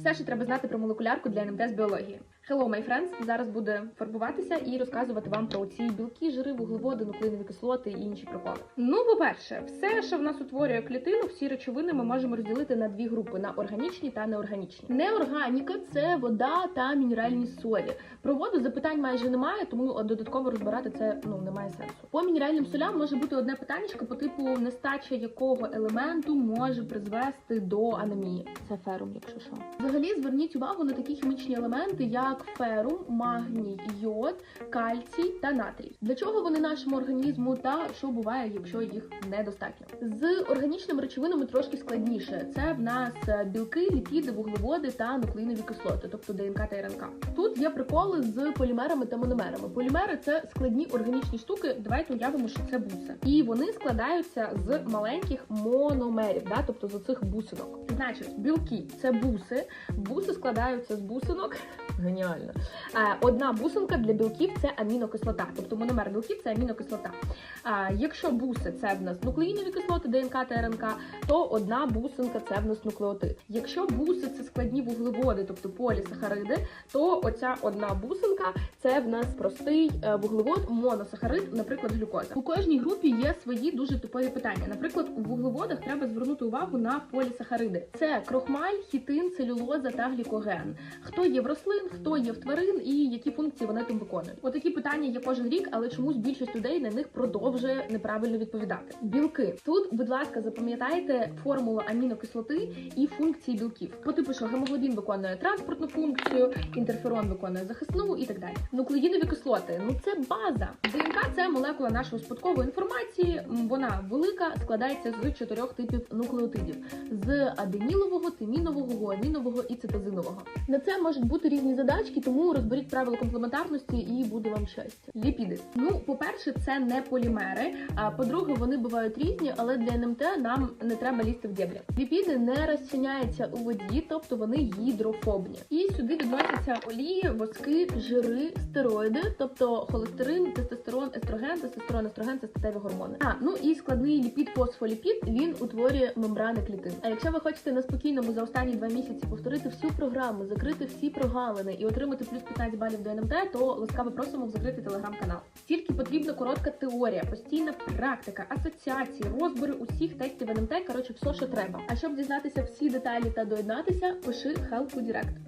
Все, що треба знати про молекулярку для НМТ з біології. Hello, my friends! Зараз буде фарбуватися і розказувати вам про ці білки, жири, вуглеводи, нуклеїнові кислоти і інші приколи. Ну, по-перше, все, що в нас утворює клітину, всі речовини ми можемо розділити на дві групи: на органічні та неорганічні. Неорганіка це вода та мінеральні солі. Про воду запитань майже немає, тому додатково розбирати це ну немає сенсу. По мінеральним солям може бути одне питання по типу нестача якого елементу може призвести до анемії. Це ферум, якщо що. Взагалі зверніть увагу на такі хімічні елементи, як ферум, магній, йод, кальцій та натрій. Для чого вони нашому організму та що буває, якщо їх недостатньо? З органічними речовинами трошки складніше. Це в нас білки, ліпіди, вуглеводи та нуклеїнові кислоти, тобто ДНК та РНК. Тут є приколи з полімерами та мономерами. Полімери це складні органічні штуки. Давайте уявимо, що це буси, і вони складаються з маленьких мономерів, да, тобто з оцих бусинок. Значить, білки це буси. Буси складаються з бусинок. Геніально. Е, Одна бусинка для білків це амінокислота, тобто мономер білків це амінокислота. А якщо буси це в нас нуклеїнові кислоти, ДНК та РНК, то одна бусинка це в нас нуклеотид. Якщо буси це складні вуглеводи, тобто полісахариди, то оця одна бусинка це в нас простий е, вуглевод, моносахарид, наприклад, глюкоза. У кожній групі є свої дуже типові питання. Наприклад, у вуглеводах треба звернути увагу на полісахариди. Це крохмаль, хітин, целюлоза та глікоген. Хто є в рослин, хто є в тварин і які функції вони там виконують. Отакі питання є кожен рік, але чомусь більшість людей на них продовжує неправильно відповідати. Білки тут, будь ласка, запам'ятайте формулу амінокислоти і функції білків. По типу, що гемоглобін виконує транспортну функцію, інтерферон виконує захисну і так далі. Нуклеїнові кислоти ну це база. ДНК це молекула нашої спадкової інформації. Вона велика, складається з чотирьох типів нуклеотидів: з аденілового, тимінового, гуанінового і цитозинового. На це можуть бути різні задачки, тому розберіть правила комплементарності і буде вам щастя. Ліпіди. Ну, по-перше, це не полімери. А по-друге, вони бувають різні, але для НМТ нам не треба лізти в дебрі. Ліпіди не розчиняються у воді, тобто вони гідрофобні. І сюди відносяться олії, воски, жири, стероїди, тобто холестерин, тестостерон, естроген, тестостерон, естроген це статеві гормони. А ну і складний ліпід фосфоліпід він утворює мембрани клітин. А якщо ви хочете на спокійному за останні два місяці повторити всю програму, закрити всі прогалини і отримати плюс 15 балів до НМТ, то ласкаво просимо в закритий телеграм-канал. Тільки потрібна коротка теорія, постійна практика, асоціації, розбори усіх тестів НМТ. Коротше, все, що треба. А щоб дізнатися всі деталі та доєднатися, пиши help у Директ.